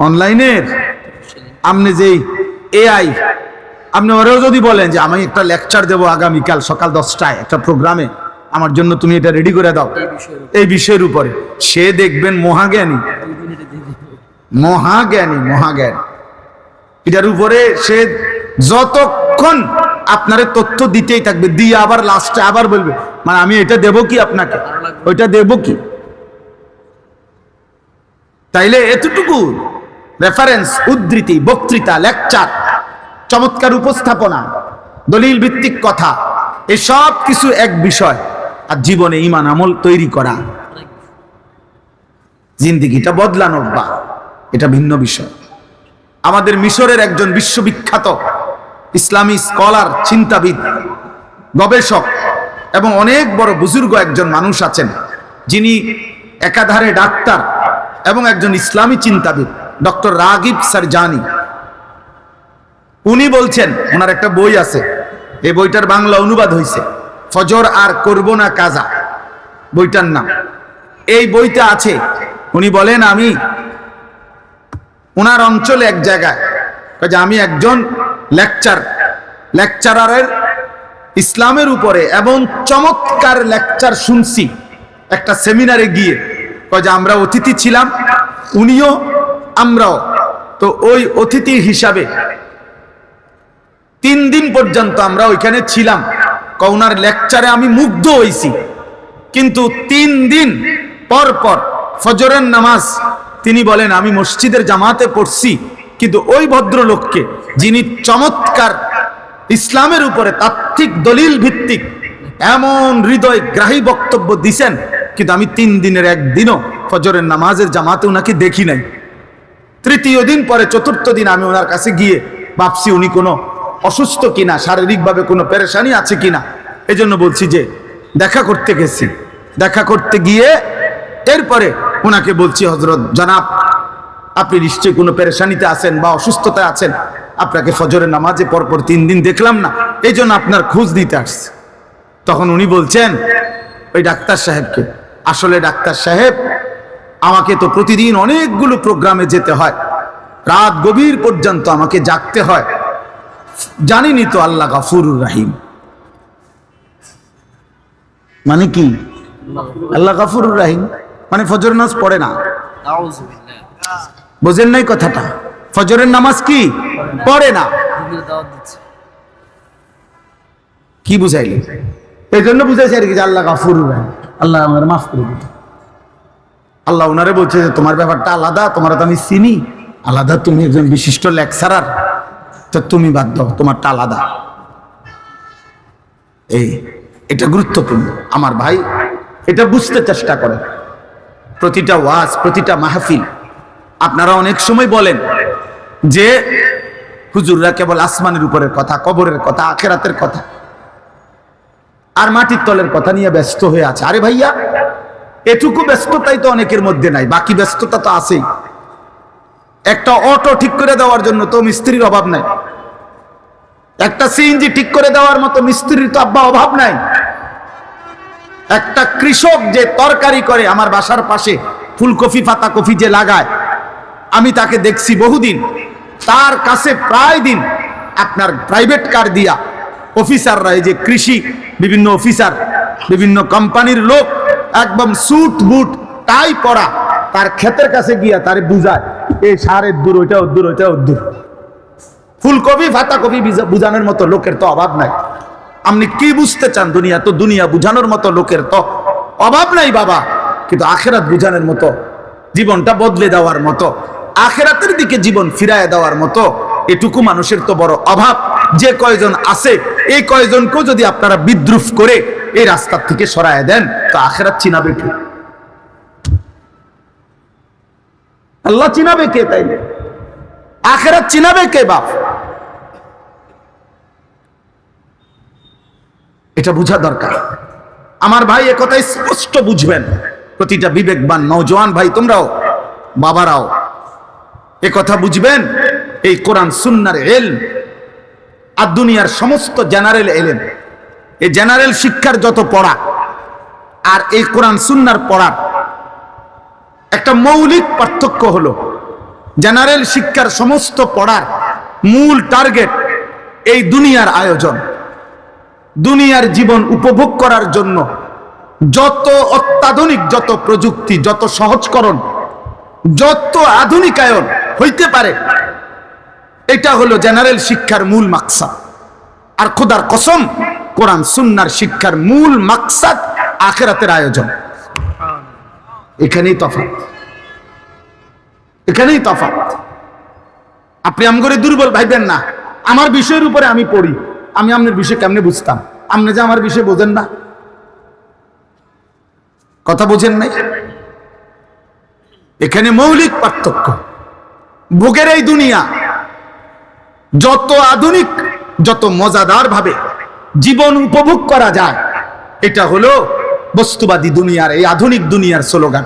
অনলাইনের? আপনি যেই এআই আপনি ওরেও যদি বলেন যে আমি একটা লেকচার দেবো আগামীকাল সকাল দশটায় একটা প্রোগ্রামে আমার জন্য তুমি এটা রেডি করে দাও। এই বিষয়ের উপরে। সে দেখবেন মহাজ্ঞানী। মহাজ্ঞানী মহাজ্ঞানী। এটার উপরে সে যতক্ষণ আপনার তথ্য দিতেই থাকবে দিয়ে আবার লাস্টে আবার বলবে মানে আমি এটা দেব কি আপনাকে? ওইটা দেব কি? তাইলে এতটুকু রেফারেন্স উদ্ধৃতি, বক্তৃতা লেকচার চমৎকার উপস্থাপনা, দলিল ভিত্তিক কথা, এসব কিছু এক বিষয়। আর জীবনে ইমান আমল তৈরি করা। জিন্দিগিটা বদলানোর বা, এটা ভিন্ন বিষয়। আমাদের মিশরের একজন বিশ্ববিখ্যাত ইসলামী স্কলার, চিন্তাবিদ, গবেষক এবং অনেক বড় বুজুর্গ একজন মানুষ আছেন, যিনি একাধারে ডাক্তার এবং একজন ইসলামী চিন্তাবিদ। Doctor Ragheb Sergani. উনি বলছেন, ওনার একটা বই আছে। এই বইটার বাংলা অনুবাদ হয়েছে ফজর আর করব না কাজা। বইটার নাম। এই বইটা আছে। উনি বলেন, আমি ওনার অঞ্চলে এক জায়গায় যে আমি একজন লেকচার, লেকচারারের ইসলামের উপরে এবং চমৎকার লেকচার শুনছি। একটা সেমিনারে গিয়ে যে আমরা অতিথি ছিলাম। উনিও আমরাও। তো ওই অতিথি হিসাবে তিন দিন পর্যন্ত আমরা ওইখানে ছিলাম। কওনার লেকচারে আমি মুগ্ধ হইছি। কিন্তু তিন দিন পর পর ফজরের নামাজ তিনি বলেন, আমি মসজিদের জামাতে পড়ছি। কিন্তু ওই ভদ্রলোককে যিনি চমৎকার ইসলামের উপরে তাত্ত্বিক দলিল ভিত্তিক এমন হৃদয় গ্রাহী বক্তব্য দিছেন, কিন্তু আমি তিন দিনের একদিনও ফজরের নামাজের জামাতে ওনাকে দেখি নাই। তৃতীয় দিন পরে চতুর্থ দিন আমি ওনার কাছে গিয়ে ভাবছি উনি কোনো অসুস্থ কিনা, শারীরিকভাবে কোনো পেরেশানি আছে কিনা। এজন্য বলছি যে দেখা করতে গেছি। দেখা করতে গিয়ে এরপরে ওনাকে বলছি হজরত জনাব, আপনি নিশ্চয়ই কোনো পেরেশানিতে আছেন বা অসুস্থতা আছেন। আপনাকে ফজরের নামাজে পরপর তিন দিন দেখলাম না। এই জন্য আপনার খোঁজ দিতে আসছে। তখন উনি বলছেন, ওই ডাক্তার সাহেবকে। আসলে ডাক্তার সাহেব আমাকে তো প্রতিদিন অনেকগুলো প্রোগ্রামে যেতে হয়। রাত গভীর পর্যন্ত আমাকে জাগতে হয়। জানিনি তো আল্লাহ গাফুরুর রাহিম। মানে কি? আল্লাহ গাফুরুর রাহিম। মানে ফজর নামাজ পড়ে না? বোঝেন নাই কথাটা। ফজরের নামাজ কি? পড়ে না। কি বুঝাইলি? এই জন্য বুঝাইছে আর কি আল্লাহ গাফুরুর রাহিম। আল্লাহ আমার মাফ করে দিন আল্লাহ ওনারে বলছে যে, তোমার ব্যাপারটা আলাদা, তোমার তো আমি চিনি। আলাদা, তুমি একজন বিশিষ্ট লেকচারার। তো তুমি বাদ দাও, তোমারটা আলাদা। এই, এটা গুরুত্বপূর্ণ। আমার ভাই এটা বুঝতে চেষ্টা করে। প্রতিটা ওয়াজ, প্রতিটা মাহফিল। আপনারা অনেক সময় বলেন যে, হুজুররা কেবল আসমানের উপরের কথা, কবরের কথা, আখেরাতের কথা, আর মাটির তলের কথা নিয়ে ব্যস্ত হয়ে আছে। আরে ভাইয়া এটুকু ব্যস্ততাই তো অনেকের মধ্যে নাই, বাকি ব্যস্ততা তো আছেই। একটা অটো ঠিক করে দেওয়ার জন্য তো মিস্ত্রির অভাব নাই। একটা সিএনজি ঠিক করে দেওয়ার মতো মিস্ত্রির তো আব্বা অভাব নাই। একটা কৃষক যে তরকারি করে আমার বাসার পাশে, ফুলকপি পাতা কফি যে লাগায়, আমি তাকে দেখছি বহুদিন। তার কাছে প্রায় দিন আপনার প্রাইভেট কার দিয়া অফিসাররা এই যে কৃষি, বিভিন্ন অফিসার বিভিন্ন কোম্পানির লোক একদম স্যুট বুট টাই পরা, তার ক্ষেতের কাছে গিয়া তারে বুঝায়, এই সারের দূর ওইটা দূর ওইটা দূর ফুলকপি, ফাতাকপি বুঝানোর মতো লোকের তো অভাব নাই। আপনি কি বুঝতে চান দুনিয়া? তো দুনিয়া বুঝানোর মতো লোকের তো অভাব নাই বাবা। কিন্তু আখেরাত বুঝানোর মতো, জীবনটা বদলে দেওয়ার মতো, আখেরাতের দিকে জীবন ফিরায় দেওয়ার মতো, এটুকু মানুষের তো বড় অভাব। যে কয়জন আছে, এই কয়জনকেও যদি আপনারা বিদ্রুপ করে এই রাস্তার থেকে সরায় দেন, তো আখেরাত চিনাবে কে? আল্লাহ চিনাবে কে তাইলে? আখেরাত চিনাবে কে বাপ? এটা বোঝা দরকার। আমার ভাই কথা স্পষ্ট বুঝবেন। প্রতিটা বিবেকবান নৌজওয়ান ভাই তোমরাও, বাবারাও এ কথা বুঝবেন। এই কোরআন, সুন্নার এল আর দুনিয়ার সমস্ত জেনারেল এলেন এই জেনারেল শিক্ষার যত পড়া আর এই কোরআন সুন্নার পড়ার একটা মৌলিক পার্থক্য হলো জেনারেল শিক্ষার সমস্ত পড়ার মূল টার্গেট এই দুনিয়ার আয়োজন। দুনিয়ার জীবন উপভোগ করার জন্য যত অত্যাধুনিক যত প্রযুক্তি, যত সহজকরণ, যত আধুনিকায়ন হইতে পারে, এটা হলো জেনারেল শিক্ষার মূল মাকসাদ। আর খোদার কসম কোরআন সুন্নার শিক্ষার মূল মাকসাদ আখেরাতের আয়োজন। এখানেই তফাৎ। এখানেই তফাৎ। আপনি আম করে দুর্বল ভাইবেন না। আমার বিষয়ের উপরে আমি পড়ি। আমি আপনার বিষয় কেমনে বুঝতাম? আপনি যে আমার বিষয় বোঝেন না। কথা বোঝেন নাই? এখানে মৌলিক পার্থক্য। ভোগের এই দুনিয়া যত আধুনিক, যত মজাদার ভাবে জীবন উপভোগ করা যায়। এটা হলো বস্তুবাদী দুনিয়ার, এই আধুনিক দুনিয়ার স্লোগান।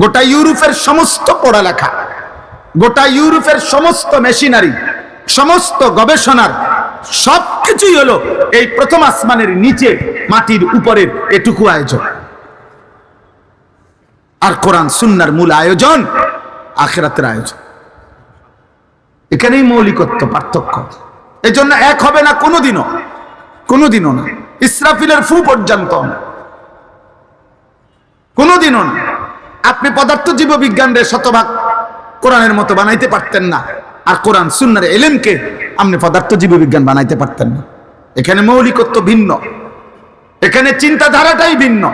গোটা ইউরোপের সমস্ত পড়ালেখা, গোটা ইউরোপের সমস্ত মেশিনারি, সমস্ত গবেষণার সবকিছুই হলো এই প্রথম আসমানের নিচে মাটির উপরের এটুকু আয়োজন। আর কোরআন সুন্নার মূল আয়োজন আখেরাতের আয়োজন। এখানেই মৌলিকত্ব পার্থক্য। এজন্য এক হবে না কোনোদিনও। কোনোদিনও না। ইসরাফিলের ফু পর্যন্ত না। কোনোদিনও না। আপনি পদার্থ জীব বিজ্ঞানের শতভাগ কোরআনের মতো বানাইতে পারতেন না। আর কোরআন সুন্নার এলেমকে আপনি পদার্থ জীব বিজ্ঞান বানাইতে পারতেন না। এখানে মৌলিকত্ব ভিন্ন। এখানে চিন্তাধারাটাই ভিন্ন।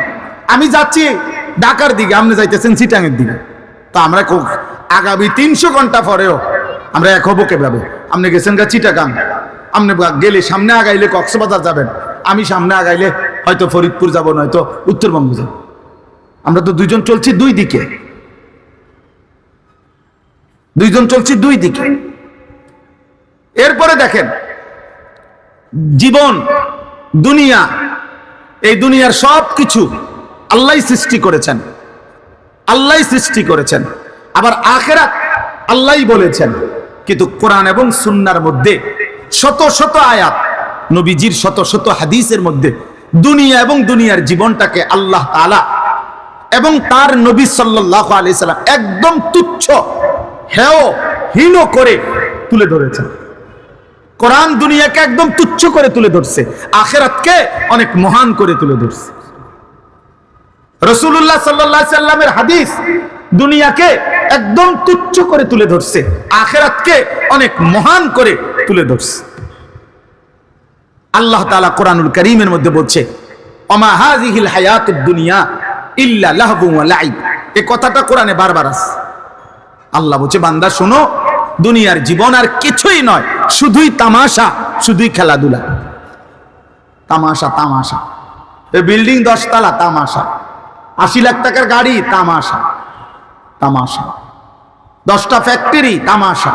আমি যাচ্ছি ঢাকার দিকে, আপনি যাইতেছেন সিটাঙের দিকে। তা আমরা আগামী তিনশো ঘণ্টা পরেও আমরা এক হব কেভাবে? আপনি গেছেন গা চিটাগাং। আপনি গেলে সামনে আগাইলে কক্সবাজার যাবেন। আমি সামনে আগাইলে হয়তো ফরিদপুর যাব, নয়তো উত্তরবঙ্গ যাব। আমরা তো দুইজন চলছি দুই দিকে। দুইজন চলছি দুই দিকে। এরপরে দেখেন, জীবন, দুনিয়া, এই দুনিয়ার সব কিছু আল্লাহ সৃষ্টি করেছেন। আল্লাহ সৃষ্টি করেছেন। আবার আখেরাত আল্লাহ বলেছেন। কিন্তু কোরআন এবং সুন্নার মধ্যে শত শত আয়াত নবীজির শত শত হাদিসের মধ্যে দুনিয়া এবং দুনিয়ার জীবনটাকে আল্লাহ তাআলা এবং তার নবী সাল্লাল্লাহু আলাইহি সাল্লাম একদম তুচ্ছ, হেয়, হীন করে তুলে ধরেছেন। কোরআন দুনিয়াকে একদম তুচ্ছ করে তুলে ধরছে, আখেরাতকে অনেক মহান করে তুলে ধরছে। রসুল্লাহ সাল্লাহ সাল্লামের হাদিস দুনিয়াকে একদম তুচ্ছ করে তুলে ধরছে, আখেরাতকে অনেক মহান করে তুলে ধরছে। আল্লাহ তাআলা কোরআনুল করিমের মধ্যে বলছে হায়াতুদ দুনিয়া ওয়া কথাটা কোরআনে বারবার আছে। আল্লাহ বলছে, বান্দা, শোনো, দুনিয়ার জীবন আর কিছুই নয়, শুধুই তামাশা, শুধুই খেলাধুলা। তামাশা তামাশা। বিল্ডিং দশতলা, তামাশা। আশি লাখ টাকার গাড়ি, তামাশা। তামাশা। দশটা ফ্যাক্টরি, তামাশা।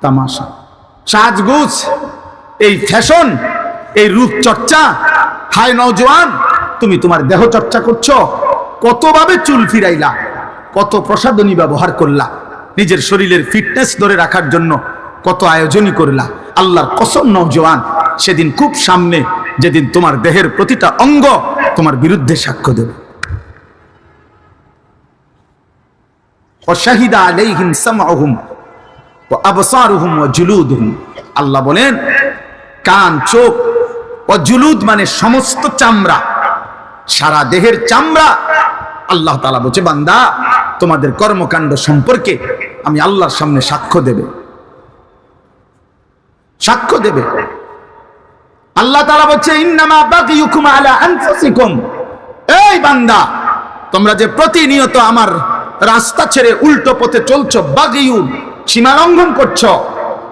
তামাশা। সাজগুজ এই ফ্যাশন, এই রূপ চর্চা হায় নজওয়ান তুমি তোমার দেহ চর্চা করছ। কতভাবে চুল ফিরাইলা, কত প্রসাদনী ব্যবহার করলা, নিজের শরীরের ফিটনেস ধরে রাখার জন্য কত আয়োজনই করলা। আল্লাহর কসম নজওয়ান সেদিন খুব সামনে, যেদিন তোমার দেহের প্রতিটা অঙ্গ তোমার বিরুদ্ধে সাক্ষ্য দেবে। অশাহিদা আলাইহিম সামাহুম আল্লাহ বলেন, কান, চোখ ও জুলুদ মানে সমস্ত চামড়া। সারা দেহের চামড়া আল্লাহ তালা বলছে, বান্দা, তোমাদের কর্মকাণ্ড সম্পর্কে আমি আল্লাহর সামনে সাক্ষ্য দেবে। সাক্ষ্য দেবে। আল্লাহ তালা বলছে এই বান্দা, তোমরা যে প্রতিনিয়ত আমার রাস্তা ছেড়ে উল্টো পথে চলছো বাগিউন সীমা লঙ্ঘন করছ,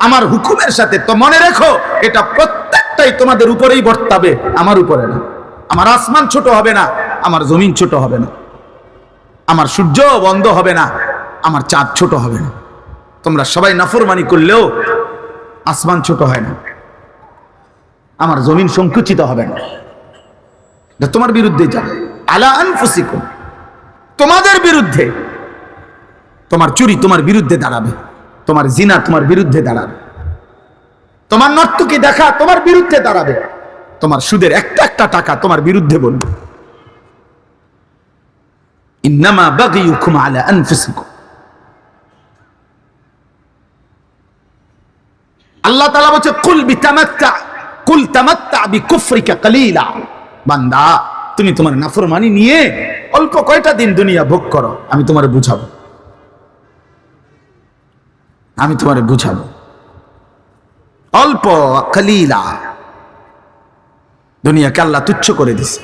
আমার হুকুমের সাথে তো মনে রেখো, এটা প্রত্যেকটাই তোমাদের উপরেই বর্তাবে, আমার উপরে না। আমার আসমান ছোট হবে না, আমার জমিন ছোট হবে না। আমার সূর্য বন্ধ হবে না, আমার চাঁদ ছোট হবে না। তোমরা সবাই নাফরমানি করলেও আসমান ছোট হয় না, আমার জমিন সংকুচিত হবে না। এটা তোমার বিরুদ্ধে যাবে আলা আনফুসিকুম, তোমাদের বিরুদ্ধে, তোমার চুরি তোমার বিরুদ্ধে দাঁড়াবে। তোমার জিনা তোমার বিরুদ্ধে দাঁড়াবে। তোমার নর্তকি দেখা তোমার বিরুদ্ধে দাঁড়াবে। তোমার সুদের একটা একটা টাকা তোমার বিরুদ্ধে বলবে। কুল বান্দা, তুমি তোমার নাফরমানি নিয়ে অল্প কয়টা দিন দুনিয়া ভোগ করো, আমি তোমার বুঝাবো। আমি তোমার বুঝাবো। অল্প খালিলা। দুনিয়াকে আল্লাহ তুচ্ছ করে দিছে।